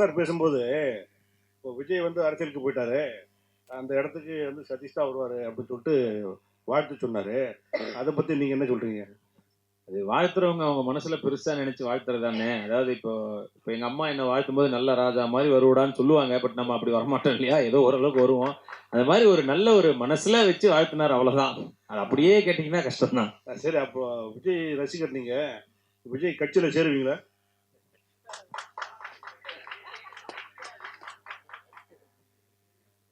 Sir பேசும்போது இப்போ விஜய் வந்து அரசியலுக்கு போயிட்டாரு. அந்த இடத்துக்கு வந்து சதீஷ் தான் வருவார் அப்படின்னு சொல்லிட்டு வாழ்த்து சொன்னாரு. அதை பற்றி நீங்கள் என்ன சொல்கிறீங்க அது வாழ்த்துறவங்க அவங்க மனசுல பெருசா நினைச்சு வாழ்த்துறது தானே. அதாவது இப்போ இப்போ எங்க அம்மா என்ன வாழ்த்தும் போது நல்ல ராஜா மாதிரி வருவாடான்னு சொல்லுவாங்க பட் நம்ம அப்படி வரமாட்டோம் இல்லையா? ஏதோ ஓரளவுக்கு வருவோம். அந்த மாதிரி ஒரு நல்ல ஒரு மனசுல வச்சு வாழ்த்தினார் அவ்வளவுதான். அது அப்படியே கேட்டீங்கன்னா கஷ்டம் தான் சரி அப்போ விஜய் ரசிகர் நீங்கள் விஜய் கட்சியில் சேருவீங்களா?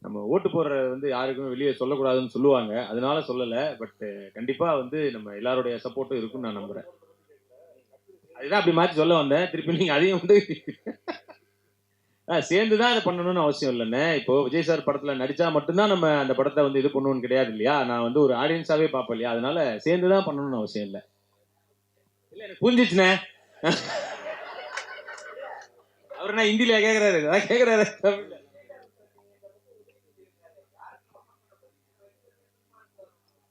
நம்ம ஓட்டு போடுறது வந்து யாருக்குமே வெளியே சொல்லக்கூடாதுன்னு சொல்லுவாங்க. அதனால சொல்லல. பட் கண்டிப்பா வந்து நம்ம எல்லாருடைய சப்போர்ட்டும் இருக்கும்னு நான் நம்புறேன். அதுதான் அப்படி மாத்தி சொல்ல வந்தேன். திருப்பி நீங்க அதையும் வந்து சேர்ந்து தான் அதை பண்ணணும்னு அவசியம் இல்லைண்ணே. இப்போ விஜய் சார் படத்துல நடிச்சா மட்டும்தான் நம்ம அந்த படத்தை வந்து இது பண்ணணும்னு கிடையாது இல்லையா? நான் வந்து ஒரு ஆடியன்ஸாவே பார்ப்பேன் இல்லையா? அதனால சேர்ந்து தான் பண்ணணும்னு அவசியம் இல்லை. இல்ல எனக்கு புரிஞ்சிச்சுண்ணே. அவர் என்ன ஹிந்தில கேக்குறாரு. அதான் கேக்குறாரு. தமிழ்ல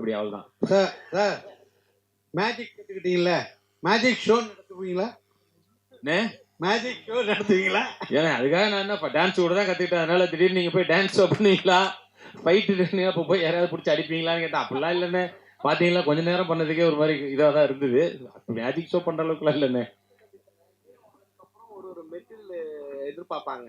அப்படி அவ்வளவுதான் சார் சார் மேஜிக் கற்றுக்கிட்டீங்கல்ல மேஜிக் ஷோ நடத்துவீங்களா? என்ன? மேஜிக் ஷோ நடத்துவீங்களா? ஏன்னா அதுக்காக நான் என்ன டான்ஸ் கூட தான் கத்துக்கிட்டேன். அதனால திடீர்னு நீங்க போய் டான்ஸ் ஷோ பண்ணுவீங்களா? ஃபைட்டு அப்போ போய் யாராவது பிடிச்சி அடிப்பீங்களான்னு கேட்டா அப்படிலாம் இல்லைண்ணே. பாத்தீங்களா கொஞ்ச நேரம் பண்ணதுக்கே ஒரு மாதிரி இதாக தான் இருந்தது. மேஜிக் ஷோ பண்ற அளவுக்குலாம் இல்லைண்ணே. ஒரு ஒரு மெட்டில் எதிர்பார்ப்பாங்க.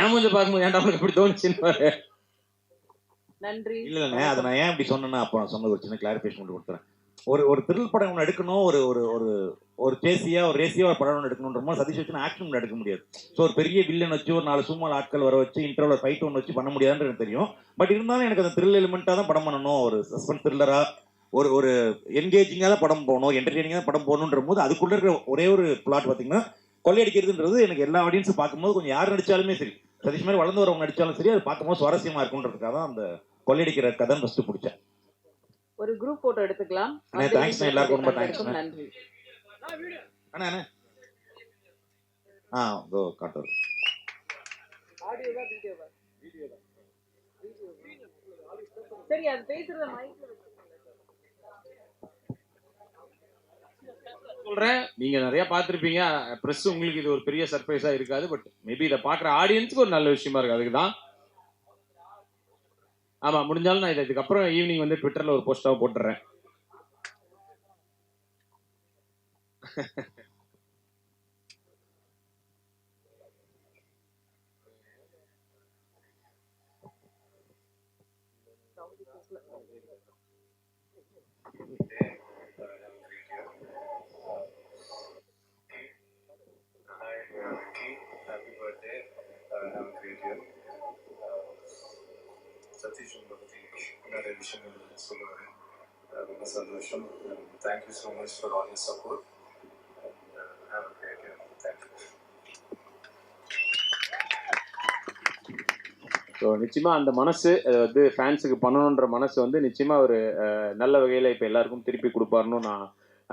என் மூஞ்ச பார்க்கும்போது ஏன்டா உனக்கு இப்படி தோணுச்சுன்னு பாரு. நன்றி. இல்ல இல்லைண்ணே அதை நான் ஏன் இப்படி சொன்னேன்னா அப்போ நான் சொன்னது ஒரு சின்ன கிளாரிஃபிகேஷன் மட்டும் கொடுத்துறேன். ஒரு ஒரு த்ரில் படம் ஒன்று எடுக்கணும் ஒரு ஒரு ஒரு ஒரு சேசியா ஒரு ரேசியா ஒரு படம் ஒன்று எடுக்கணுன்ற மாதிரி சதீஷ் வச்சு ஆக்ஷன் ஒன்று எடுக்க முடியாது. ஸோ ஒரு பெரிய வில்லன் வச்சு ஒரு நாலு சும்மா ஆட்கள் வர வச்சு இன்டர்வல் ஃபைட் ஒன்று வச்சு பண்ண முடியாதுன்னு எனக்கு தெரியும். பட் இருந்தாலும் எனக்கு அந்த த்ரில் எலிமெண்ட்டாக தான் படம் பண்ணணும். ஒரு சஸ்பென்ஸ் த்ரில்லரா ஒரு ஒரு என்கேஜிங்காக தான் படம் போகணும் என்டர்டெய்னிங்காக தான் படம் போகணுன்ற போது அதுக்குள்ள இருக்கிற ஒரே ஒரு பிளாட் பார்த்தீங்கன்னா கொள்ளையடிக்கிறதுன்றது எனக்கு எல்லா ஆடியன்ஸும் பார்க்கும்போது கொஞ்சம் யார் நடிச்சாலுமே சரி சதீஷ் மாதிரி வளர்ந்து வரவங்க நடிச்சாலும் சரி அது பார்க்கும்போது சுவாரஸ்யமா இருக்குன்றதுக்காக தான் அந்த கொள்ளையடிக்கிற கதை ஃபர்ஸ்ட் பிடிச்சேன். ஒரு குரூப் போட்டோ எடுத்துக்கலாம். அண்ணே, எல்லாருக்கும் ரொம்ப அண்ணே. நன்றி. அண்ணா அண்ணா. ஆ இதோ காட்டுறது. சரி அது பேசுறத மைக்ல சொல்றேன். நீங்க நிறைய பார்த்துருப்பீங்க. பிரஸ் உங்களுக்கு இது ஒரு பெரிய சர்ப்ரைஸா இருக்காது பட் மேபி இதை பாக்குற ஆடியன்ஸ்க்கு ஒரு நல்ல விஷயமா இருக்கு. அதுக்கு தான் ஆமா முடிஞ்சாலும் நான் இதை இதுக்கப்புறம் ஈவினிங் வந்து ட்விட்டர்ல ஒரு போஸ்டாக போட்டுறேன். Yeah. Have a great year. Satish உங்களை பற்றி நிறைய விஷயங்கள் சொல்லுவார் ரொம்ப சந்தோஷம் thank you so much for all your support have a great year thank you so நிச்சயமாக அந்த மனசு வந்து ஃபேன்ஸுக்கு பண்ணணுன்ற மனசு வந்து நிச்சயமாக ஒரு நல்ல வகையில் இப்போ எல்லாருக்கும் திருப்பி கொடுப்பாருன்னு நான்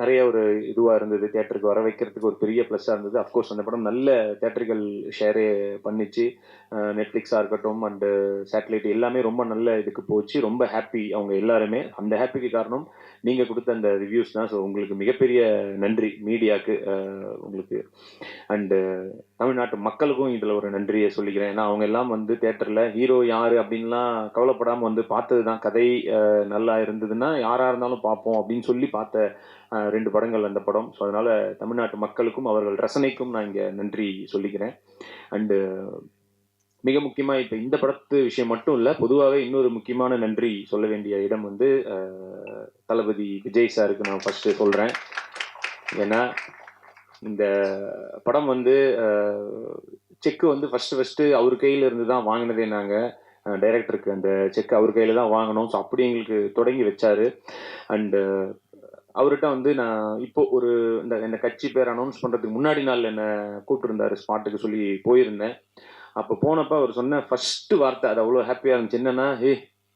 நிறைய ஒரு இதுவாக இருந்தது. தேட்டருக்கு வர வைக்கிறதுக்கு ஒரு பெரிய ப்ளஸ்ஸாக இருந்தது. அஃப்கோர்ஸ் அந்த படம் நல்ல தேட்டரிக்கல் ஷேரே பண்ணிச்சு. நெட்ஃப்ளிக்ஸாக இருக்கட்டும் அண்டு சேட்டலைட் எல்லாமே ரொம்ப நல்ல இதுக்கு போச்சு. ரொம்ப ஹாப்பி அவங்க எல்லாருமே. அந்த ஹாப்பிக்கு காரணம் நீங்கள் கொடுத்த அந்த ரிவ்யூஸ் தான். ஸோ உங்களுக்கு மிகப்பெரிய நன்றி மீடியாவுக்கு உங்களுக்கு. அண்டு தமிழ்நாட்டு மக்களுக்கும் இதில் ஒரு நன்றியை சொல்லிக்கிறேன். ஏன்னா அவங்க எல்லாம் வந்து தேட்டரில் ஹீரோ யார் அப்படின்லாம் கவலைப்படாமல் வந்து பார்த்தது தான். கதை நல்லா இருந்ததுன்னா யாராக இருந்தாலும் பார்ப்போம் அப்படின்னு சொல்லி பார்த்த ரெண்டு படங்கள் அந்த படம். ஸோ அதனால் தமிழ்நாட்டு மக்களுக்கும் அவர்கள் ரசனைக்கும் நான் இங்கே நன்றி சொல்லிக்கிறேன். அண்டு மிக முக்கியமாக இப்போ இந்த படத்து விஷயம் மட்டும் இல்லை பொதுவாகவே இன்னொரு முக்கியமான நன்றி சொல்ல வேண்டிய இடம் வந்து தளபதி விஜய் சாருக்கு நான் ஃபஸ்ட்டு சொல்கிறேன் ஏன்னா இந்த படம் வந்து செக்கு வந்து ஃபஸ்ட்டு ஃபஸ்ட்டு அவர் கையில் இருந்து தான் வாங்கினதே நாங்கள் டைரக்டருக்கு அந்த செக் அவர் கையில் தான் வாங்கினோம் ஸோ அப்படி எங்களுக்கு தொடங்கி வச்சாரு. அண்டு அவர்கிட்ட வந்து நான் இப்போ ஒரு இந்த இந்த கட்சி பேர் அனௌன்ஸ் பண்ணுறதுக்கு முன்னாடி நாள் என்னை கூப்பிட்டுருந்தாரு. ஸ்பாட்டுக்கு சொல்லி போயிருந்தேன். அப்போ போனப்போ அவர் சொன்ன ஃபர்ஸ்ட் வார்த்தை அது அவ்வளோ ஹாப்பியாக இருந்துச்சு. என்னன்னா ஹே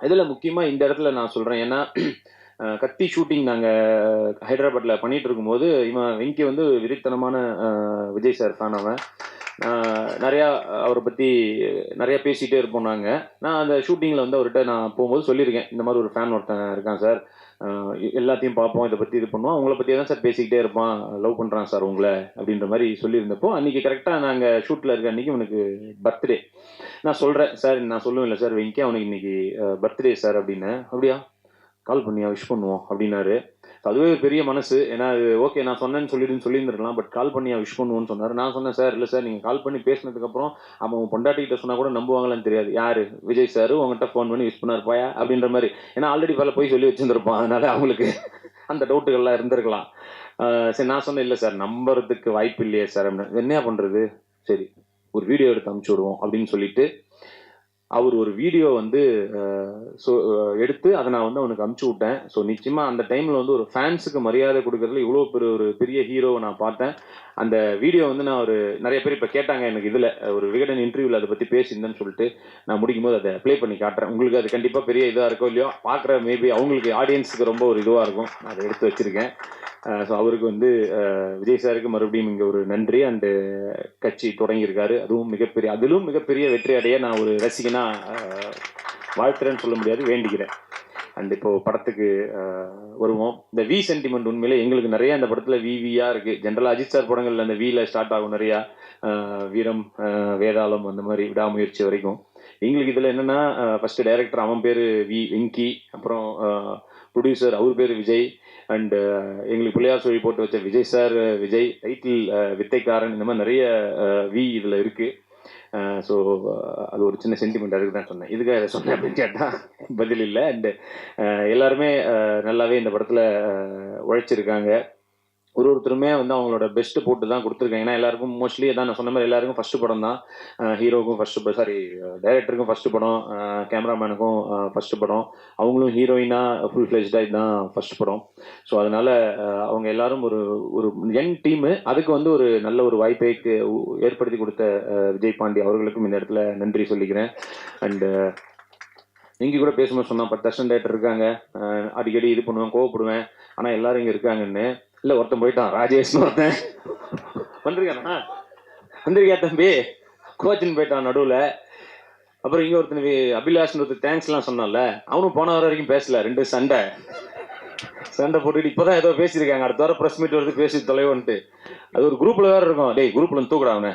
இதில் முக்கியமாக இந்த இடத்துல நான் சொல்கிறேன் ஏன்னா கத்தி ஷூட்டிங் நாங்கள் ஹைதராபாத்தில் பண்ணிகிட்டு இருக்கும்போது இவன் வெங்கி வந்து விரித்தனமான விஜய் சார் ஃபேன் அவன். நிறையா அவரை பற்றி நிறையா பேசிகிட்டே இருப்போம் நாங்கள் நான் அந்த ஷூட்டிங்கில் வந்து அவர்கிட்ட நான் போகும்போது சொல்லியிருக்கேன். இந்த மாதிரி ஒரு ஃபேன் ஒருத்தன் இருக்கான் சார் எல்லாத்தையும் பார்ப்போம் இதை பற்றி இது பண்ணுவோம். அவங்கள பற்றி தான் சார் பேசிக்கிட்டே இருப்பான். லவ் பண்ணுறான் சார் உங்களை அப்படின்ற மாதிரி சொல்லியிருந்தப்போ அன்றைக்கி கரெக்டாக நாங்கள் ஷூட்டில் இருக்க அன்றைக்கி உனக்கு பர்த்டே நான் சொல்கிறேன் சார் நான் சொல்லுவேன் இல்லை சார் வெங்கி அவனுக்கு இன்றைக்கி பர்த்டே சார் அப்படின்னு. அப்படியா? கால் பண்ணியா? விஷ் பண்ணுவோம் அப்படின்னாரு. அதுவே பெரிய மனசு. ஏன்னா அது ஓகே நான் சொன்னேன்னு சொல்லிடுன்னு சொல்லியிருந்துருக்கலாம் பட் கால் பண்ணி விஷ் பண்ணுவோன்னு சொன்னார். நான் சொன்னேன் சார் இல்லை சார் நீங்கள் கால் பண்ணி பேசினதுக்கப்புறம் அவன் பொண்டாட்டிகிட்ட சொன்னால் கூட நம்புவாங்களான்னு தெரியாது. யார்? விஜய் சார் உங்கள்கிட்ட ஃபோன் பண்ணி விஷ் பண்ணார். பாயா? அப்படின்ற மாதிரி. ஏன்னா ஆல்ரெடி வேலை போய் சொல்லி வச்சுருந்துருப்பான். அதனால அவங்களுக்கு அந்த டவுட்டுகள்லாம் இருந்திருக்கலாம். சரி நான் சொன்னேன் இல்லை சார் நம்புறதுக்கு வாய்ப்பு இல்லையே சார். அப்படின்னு என்ன பண்ணுறது சரி ஒரு வீடியோ எடுத்து அமுச்சு விடுவோம் அப்படின்னு சொல்லிட்டு அவர் ஒரு வீடியோ வந்து ஸோ எடுத்து அதை நான் வந்து அவனுக்கு அமுச்சு விட்டேன். ஸோ நிச்சயமாக அந்த டைமில் வந்து ஒரு ஃபேன்ஸுக்கு மரியாதை கொடுக்கறதுல இவ்வளோ பெரிய ஒரு பெரிய ஹீரோவை நான் பார்த்தேன். அந்த வீடியோ வந்து நான் ஒரு நிறைய பேர் இப்போ கேட்டாங்க எனக்கு இதில். ஒரு விகடன் இன்டர்வியூவில் அதை பற்றி பேசியிருந்தேன்னு சொல்லிட்டு நான் முடிக்கும் போது அதை ப்ளே பண்ணி காட்டுறேன். உங்களுக்கு அது கண்டிப்பாக பெரிய இதாக இருக்கோ இல்லையோ பார்க்குற மேபி அவங்களுக்கு ஆடியன்ஸுக்கு ரொம்ப ஒரு இதுவாக இருக்கும். நான் அதை எடுத்து வச்சுருக்கேன். ஸோ அவருக்கு வந்து விஜய் சாருக்கு மறுபடியும் இங்கே ஒரு நன்றி. அண்டு கட்சி தொடங்கியிருக்காரு. அதுவும் மிகப்பெரிய அதிலும் மிகப்பெரிய வெற்றி அடைய நான் ஒரு ரசிகனாக வாழ்த்துறேன்னு சொல்ல முடியாது வேண்டிக்கிறேன். அண்ட் இப்போ படத்துக்கு வருவோம். இந்த வி சென்டிமெண்ட் உண்மையிலே எங்களுக்கு நிறைய அந்த படத்துல வி வியா இருக்கு. ஜென்ரலா அஜித் சார் படங்கள்ல அந்த வில ஸ்டார்ட் ஆகும் நிறையா வீரம் வேதாளம் அந்த மாதிரி விடாமுயற்சி வரைக்கும். எங்களுக்கு இதுல என்னன்னா ஃபர்ஸ்ட் டைரக்டர் அவன் பேரு வி வெங்கி அப்புறம் ப்ரொடியூசர் அவர் பேர் விஜய் அண்ட் எங்களுக்கு பிள்ளையார் சொல்லி போட்டு வச்ச விஜய் சார் விஜய் டைட்டில் வித்தைக்காரன் இந்த மாதிரி நிறைய வி இதில் இருக்குது ஸோ அது ஒரு சின்ன சென்டிமெண்ட் அதுக்கு தான் சொன்னேன். இதுக்காக இதை சொன்னேன் அப்படின்னு கேட்டால் பதில் இல்லை. அண்டு எல்லாருமே நல்லாவே இந்த படத்தில் உழைச்சிருக்காங்க. ஒரு ஒருத்தருமே வந்து அவங்களோட பெஸ்ட் போட்டு தான் கொடுத்துருக்காங்க. ஏன்னா எல்லாருக்கும் மோஸ்ட்லி அதான் நான் சொன்ன மாதிரி எல்லாருக்கும் ஃபர்ஸ்ட் படம் தான். ஹீரோக்கும் ஃபர்ஸ்ட் சாரி டைரக்டருக்கும் ஃபர்ஸ்ட் படம் கேமராமேனுக்கும் ஃபர்ஸ்ட் படம். அவங்களும் ஹீரோயினா ஃபுல் ஃப்ளெஜ்டாக இதுதான் ஃபர்ஸ்ட் படம். ஸோ அதனால அவங்க எல்லாரும் ஒரு ஒரு யங் டீமு அதுக்கு வந்து ஒரு நல்ல ஒரு வாய்ப்பை ஏற்படுத்தி கொடுத்த விஜய் பாண்டி அவர்களுக்கும் இந்த இடத்துல நன்றி சொல்லிக்கிறேன். அண்டு இங்கே கூட பேசும்போது சொன்னான் பத்து வருஷம் டேரக்டர் இருக்காங்க. அடிக்கடி இது பண்ணுவேன் கோவப்படுவேன். ஆனால் எல்லாரும் இங்கே இருக்காங்கன்னு. இல்லை ஒருத்தன் போயிட்டான். ராஜேஷ்னு ஒருத்தன். வந்திருக்கானா? வந்திருக்கியா தம்பி? கோச்சின்னு போயிட்டான் நடுவில். அப்புறம் இங்கே ஒருத்தன் வி- அபிலாஷ்னு ஒருத்தர் தேங்க்ஸ்லாம் சொன்னான்ல. அவனும் போன வர வரைக்கும் பேசல ரெண்டு சண்டை. சண்டை போட்டுட்டு இப்பதான் ஏதோ பேசியிருக்காங்க. அடுத்த வாரம் ப்ரெஸ் மீட் வருது பேசி தொலைவோன்ட்டு. அது ஒரு குரூப்ல வேற இருக்கும். டேய் குரூப்ல தூக்கடா தூக்குடா அவனை.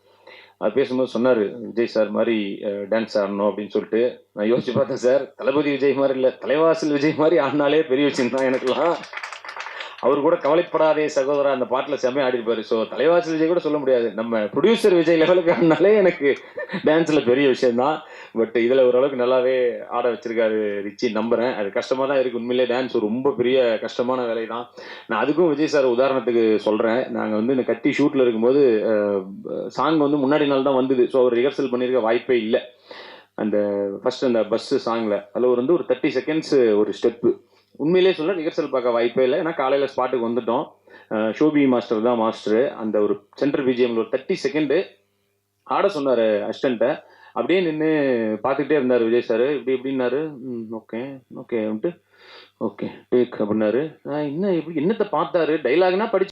அவர் பேசும்போது சொன்னார் விஜய் சார் மாதிரி டான்ஸ் ஆடணும் அப்படின்னு சொல்லிட்டு. நான் யோசிச்சு பார்த்தேன் சார் தளபதி விஜய் மாதிரி இல்லை தலைவாசல் விஜய் மாதிரி ஆடினாலே பெரிய விஷயம் தான் எனக்குலாம் அவர் கூட கவலைப்படாதே சகோதரா அந்த பாட்டில் செம்மையா ஆடிருப்பாரு ஸோ தலைவாசல் விஜய் கூட சொல்ல முடியாது. நம்ம ப்ரொடியூசர் விஜய் லெவலுக்கு ஆனாலே எனக்கு டான்ஸில் பெரிய விஷயம் தான் பட் இதில் ஓரளவுக்கு நல்லாவே ஆட வச்சிருக்காரு ரிச்சி நம்புறேன். அது கஷ்டமாக தான் இருக்கு. உண்மையிலே டான்ஸ் ரொம்ப பெரிய கஷ்டமான வேலை தான் நான் அதுக்கும் விஜய் சார் உதாரணத்துக்கு சொல்கிறேன் நாங்கள் வந்து இந்த கத்தி ஷூட்டில் இருக்கும்போது சாங் வந்து முன்னாடி நாள் தான் வந்தது. ஸோ அவர் ரிஹர்சல் பண்ணியிருக்க வாய்ப்பே இல்லை. அந்த ஃபர்ஸ்ட் அந்த பஸ் சாங்கில் அதில் வந்து ஒரு தேர்ட்டி செகண்ட்ஸ் ஒரு ஸ்டெப்பு உண்மையிலே சொல்ல ரிஹர்சல் பார்க்க வாய்ப்பே இல்லை. ஏன்னா காலையில் ஸ்பாட்டுக்கு வந்துட்டோம். ஷோபி மாஸ்டர் தான் மாஸ்டர் அந்த ஒரு சென்ட்ரல் பிஜிஎம்ல ஒரு தேர்ட்டி செகண்டு ஆட சொன்னார் அசிஸ்டண்ட்டை. அப்படியே நின்று பார்த்துக்கிட்டே இருந்தார் விஜய் சார் இப்படி எப்படின்னாரு ஓகே ஓகே வந்துட்டு ஓகே டேக் அப்படின்னாரு. நான் என்ன இப்படி என்னத்தை பார்த்தாரு? டைலாக்னா படிச்சு